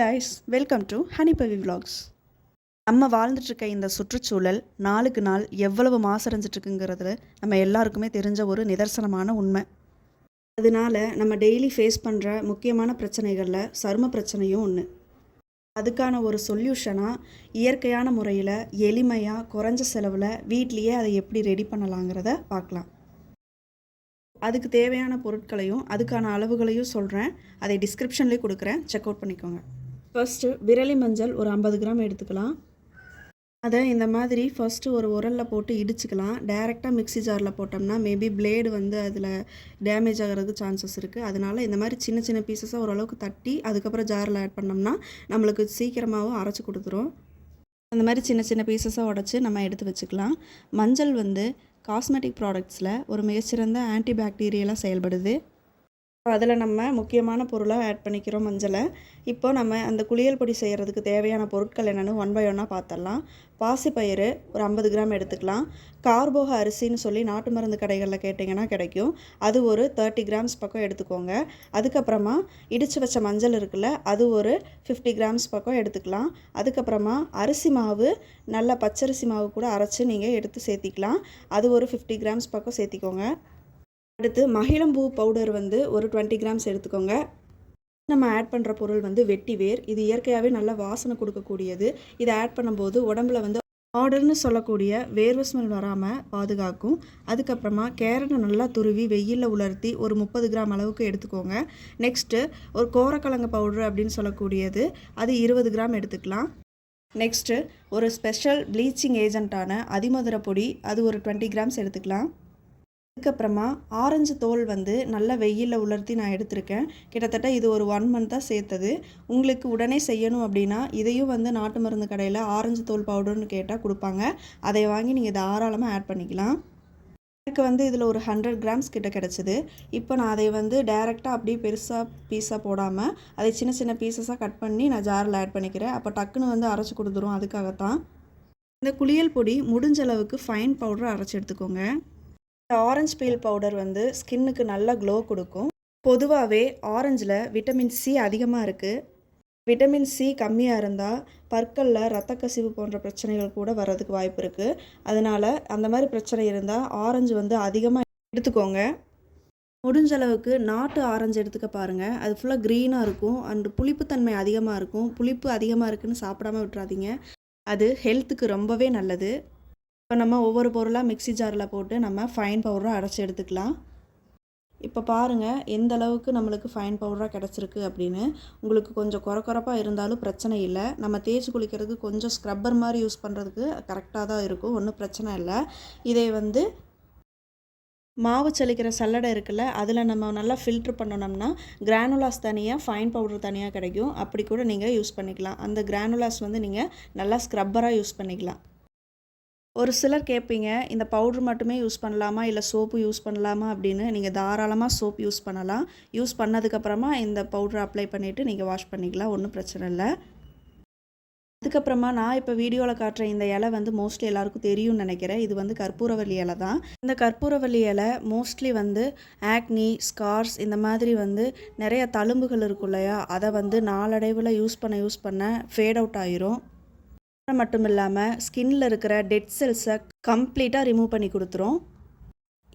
Guys welcome to Hanibavi vlogs. நம்ம வாழ்ந்துட்டுருக்க இந்த சுற்றுச்சூழல் நாளுக்கு நாள் எவ்வளவு மாசடைஞ்சிட்ருக்குங்கிறது நம்ம எல்லாருக்குமே தெரிஞ்ச ஒரு நிதர்சனமான உண்மை. அதனால நம்ம டெய்லி ஃபேஸ் பண்ணுற முக்கியமான பிரச்சனைகளில் சரும பிரச்சனையும் ஒன்று அதுக்கான ஒரு சொல்யூஷனாக இயற்கையான முறையில் எளிமையாக குறைஞ்ச செலவில் வீட்லேயே அதை எப்படி ரெடி பண்ணலாங்கிறத பார்க்கலாம். அதுக்கு தேவையான பொருட்களையும் அதுக்கான அளவுகளையும் சொல்கிறேன் அதை டிஸ்கிரிப்ஷன்லேயே கொடுக்குறேன். செக் அவுட் பண்ணிக்கோங்க. ஃபஸ்ட்டு விரலி மஞ்சள் ஒரு ஐம்பது கிராம் எடுத்துக்கலாம். அதை இந்த மாதிரி ஃபஸ்ட்டு ஒரு உரலில் போட்டு இடிச்சுக்கலாம். டைரெக்டாக மிக்ஸி ஜாரில் போட்டோம்னா மேபி பிளேடு வந்து அதில் டேமேஜ் ஆகிறதுக்கு சான்சஸ் இருக்குது அதனால் இந்த மாதிரி சின்ன சின்ன பீசஸாக ஓரளவுக்கு தட்டி அதுக்கப்புறம் ஜாரில் ஆட் பண்ணோம்னா நம்மளுக்கு சீக்கிரமாகவும் அரைச்சி கொடுத்துரும். அந்த மாதிரி சின்ன சின்ன பீசஸாக உடச்சி நம்ம எடுத்து வச்சுக்கலாம். மஞ்சள் வந்து காஸ்மெட்டிக் ப்ராடக்ட்ஸில் ஒரு மிகச்சிறந்த ஆன்டி பாக்டீரியலாக செயல்படுது. அதில் நம்ம முக்கியமான பொருளாக ஆட் பண்ணிக்கிறோம் மஞ்சளை. இப்போ நம்ம அந்த குளியல் பொடி செய்கிறதுக்கு தேவையான பொருட்கள் என்னென்னு ஒன் பை ஒன்னாக பார்த்துடலாம் பாசிப்பயிறு ஒரு ஐம்பது கிராம் எடுத்துக்கலாம். கார்போக அரிசின்னு சொல்லி நாட்டு மருந்து கடைகளில் கேட்டிங்கன்னா கிடைக்கும். அது ஒரு தேர்ட்டி கிராம்ஸ் பக்கம் எடுத்துக்கோங்க. அதுக்கப்புறமா இடித்து வச்ச மஞ்சள் இருக்குல்ல அது ஒரு ஃபிஃப்டி கிராம்ஸ் பக்கம் எடுத்துக்கலாம். அதுக்கப்புறமா அரிசி மாவு நல்ல பச்சரிசி மாவு கூட அரைச்சி நீங்கள் எடுத்து சேர்த்திக்கலாம். அது ஒரு ஃபிஃப்டி கிராம்ஸ் பக்கம் சேர்த்திக்கோங்க. அடுத்து மகிழம்பூ பவுடர் வந்து ஒரு டுவெண்ட்டி கிராம்ஸ் எடுத்துக்கோங்க. நம்ம ஆட் பண்ணுற பொருள் வந்து வெட்டி வேர். இது இயற்கையாகவே நல்ல வாசனை கொடுக்கக்கூடியது. இதை ஆட் பண்ணும்போது உடம்புல வந்து ஆர்டர்னு சொல்லக்கூடிய வேர்வை ஸ்மெல் வராமல் பாதுகாக்கும். அதுக்கப்புறமா கேரட்டை நல்லா துருவி வெயிலில் உலர்த்தி ஒரு முப்பது கிராம் அளவுக்கு எடுத்துக்கோங்க. நெக்ஸ்ட்டு ஒரு கோரக்கிழங்கு பவுடர் அப்படின்னு சொல்லக்கூடியது. அது இருபது கிராம் எடுத்துக்கலாம். நெக்ஸ்ட்டு ஒரு ஸ்பெஷல் ப்ளீச்சிங் ஏஜென்ட்டான அதிமதுர பொடி. அது ஒரு டுவெண்ட்டி கிராம்ஸ் எடுத்துக்கலாம். அதுக்கப்புறமா ஆரஞ்சு தோல் வந்து நல்ல வெயிலில் உலர்த்தி நான் எடுத்திருக்கேன். கிட்டத்தட்ட இது ஒரு ஒன் மந்த்தாக சேர்த்தது. உங்களுக்கு உடனே செய்யணும் அப்படின்னா இதையும் வந்து நாட்டு மருந்து கடையில் ஆரஞ்சு தோல் பவுடர்னு கேட்டால் கொடுப்பாங்க. அதை வாங்கி நீங்கள் தாராளமாக ஆட் பண்ணிக்கலாம். எனக்கு வந்து இதில் ஒரு ஹண்ட்ரட் கிராம்ஸ் கிட்ட கிடச்சிது. இப்போ நான் அதை வந்து டைரெக்டாக அப்படியே பெருசாக பீஸாக போடாமல் அதை சின்ன சின்ன பீசஸாக கட் பண்ணி நான் ஜாரில் ஆட் பண்ணிக்கிறேன். அப்போ டக்குன்னு வந்து அரைச்சி கொடுத்துரும். அதுக்காகத்தான். இந்த குளியல் பொடி முடிஞ்ச அளவுக்கு ஃபைன் பவுடர் அரைச்சி எடுத்துக்கோங்க. ஆரஞ்சு பீல் பவுடர் வந்து ஸ்கின்னுக்கு நல்ல க்ளோ கொடுக்கும். பொதுவாகவே ஆரஞ்சில் விட்டமின் சி அதிகமாக இருக்குது விட்டமின் சி கம்மியாக இருந்தால் பற்களில் ரத்த கசிவு போன்ற பிரச்சனைகள் கூட வர்றதுக்கு வாய்ப்பு இருக்குது அதனால் அந்த மாதிரி பிரச்சனை இருந்தால் ஆரஞ்சு வந்து அதிகமாக எடுத்துக்கோங்க. முடிஞ்ச அளவுக்கு நாட்டு ஆரஞ்சு எடுத்துக்க பாருங்கள் அது ஃபுல்லாக க்ரீனாக இருக்கும். அண்ட் புளிப்புத்தன்மை அதிகமாக இருக்கும். புளிப்பு அதிகமாக இருக்குன்னு சாப்பிடாம விட்டுறாதீங்க. அது ஹெல்த்துக்கு ரொம்பவே நல்லது. இப்போ நம்ம ஒவ்வொரு பொருளாக மிக்ஸி ஜாரில் போட்டு நம்ம ஃபைன் பவுடராக அரைச்சி எடுத்துக்கலாம். இப்போ பாருங்கள் எந்த அளவுக்கு நம்மளுக்கு ஃபைன் பவுடராக கிடச்சிருக்கு அப்படின்னு. உங்களுக்கு கொஞ்சம் குறக்குறப்பாக இருந்தாலும் பிரச்சனை இல்லை. நம்ம தேய்ச்சி குளிக்கிறதுக்கு கொஞ்சம் ஸ்க்ரப்பர் மாதிரி யூஸ் பண்ணுறதுக்கு கரெக்டாக தான் இருக்கும். ஒன்றும் பிரச்சனை இல்லை. இதை வந்து மாவு செழிக்கிற சல்லடை இருக்குல்ல அதில் நம்ம நல்லா ஃபில்ட்ரு பண்ணணும்னா கிரானுலாஸ் தனியாக ஃபைன் பவுடர் தனியாக கிடைக்கும். அப்படி கூட நீங்கள் யூஸ் பண்ணிக்கலாம். அந்த கிரானுலாஸ் வந்து நீங்கள் நல்லா ஸ்க்ரப்பராக யூஸ் பண்ணிக்கலாம். ஒரு சிலர் கேட்பீங்க இந்த பவுட்ரு மட்டுமே யூஸ் பண்ணலாமா? இல்லை சோப்பு யூஸ் பண்ணலாமா? அப்படின்னு. நீங்கள் தாராளமாக சோப் யூஸ் பண்ணலாம். யூஸ் பண்ணதுக்கப்புறமா இந்த பவுட்ரு அப்ளை பண்ணிவிட்டு நீங்கள் வாஷ் பண்ணிக்கலாம். ஒன்றும் பிரச்சனை இல்லை. அதுக்கப்புறமா நான் இப்போ வீடியோவில் காட்டுற இந்த இலை வந்து மோஸ்ட்லி எல்லாருக்கும் தெரியும்னு நினைக்கிறேன். இது வந்து கற்பூரவல்லி இலை தான். இந்த கற்பூரவல்லி இலை மோஸ்ட்லி வந்து ஆக்னி ஸ்கார்ஸ் இந்த மாதிரி வந்து நிறைய தழும்புகள் இருக்கும் இல்லையா? அதை வந்து நாளடைவில் யூஸ் பண்ண யூஸ் பண்ண ஃபேட் அவுட் ஆயிரும். மட்டும் இல்லாமல் ஸ்கின்னில் இருக்கிற டெட் செல்ஸை கம்ப்ளீட்டாக ரிமூவ் பண்ணி கொடுத்துரும்.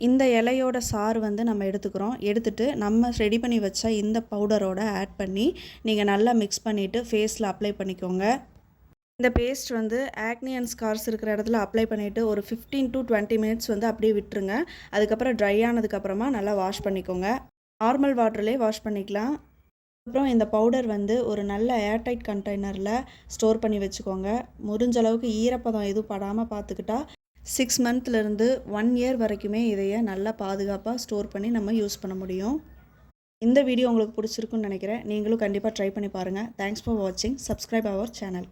இந்த இலையோட சாறு வந்து நம்ம எடுத்துக்கிறோம். எடுத்துகிட்டு நம்ம ரெடி பண்ணி வச்ச இந்த பவுடரோட ஆட் பண்ணி நீங்கள் நல்லா மிக்ஸ் பண்ணிவிட்டு ஃபேஸில் அப்ளை பண்ணிக்கோங்க. இந்த பேஸ்ட் வந்து ஆக்னி அண்ட் ஸ்கார்ஸ் இருக்கிற இடத்துல அப்ளை பண்ணிவிட்டு ஒரு ஃபிஃப்டீன் டு டுவெண்ட்டி மினிட்ஸ் வந்து அப்படியே விட்டுருங்க. அதுக்கப்புறம் ட்ரை ஆனதுக்கப்புறமா நல்லா வாஷ் பண்ணிக்கோங்க. நார்மல் வாட்டர்லேயே வாஷ் பண்ணிக்கலாம். அப்புறம் இந்த பவுடர் வந்து ஒரு நல்ல ஏர்டைட் கண்டெய்னரில் ஸ்டோர் பண்ணி வச்சுக்கோங்க. முடிஞ்ச அளவுக்கு ஈரப்பதம் எதுவும் படாமல் பார்த்துக்கிட்டா சிக்ஸ் மந்த்லேருந்து ஒன் இயர் வரைக்குமே இதைய நல்லா பாதுகாப்பாக ஸ்டோர் பண்ணி நம்ம யூஸ் பண்ண முடியும். இந்த வீடியோ உங்களுக்கு பிடிச்சிருக்குன்னு நினைக்கிறேன். நீங்களும் கண்டிப்பாக ட்ரை பண்ணி பாருங்கள் தேங்க்ஸ் ஃபார் வாட்சிங் சப்ஸ்கிரைப் அவர் சேனல்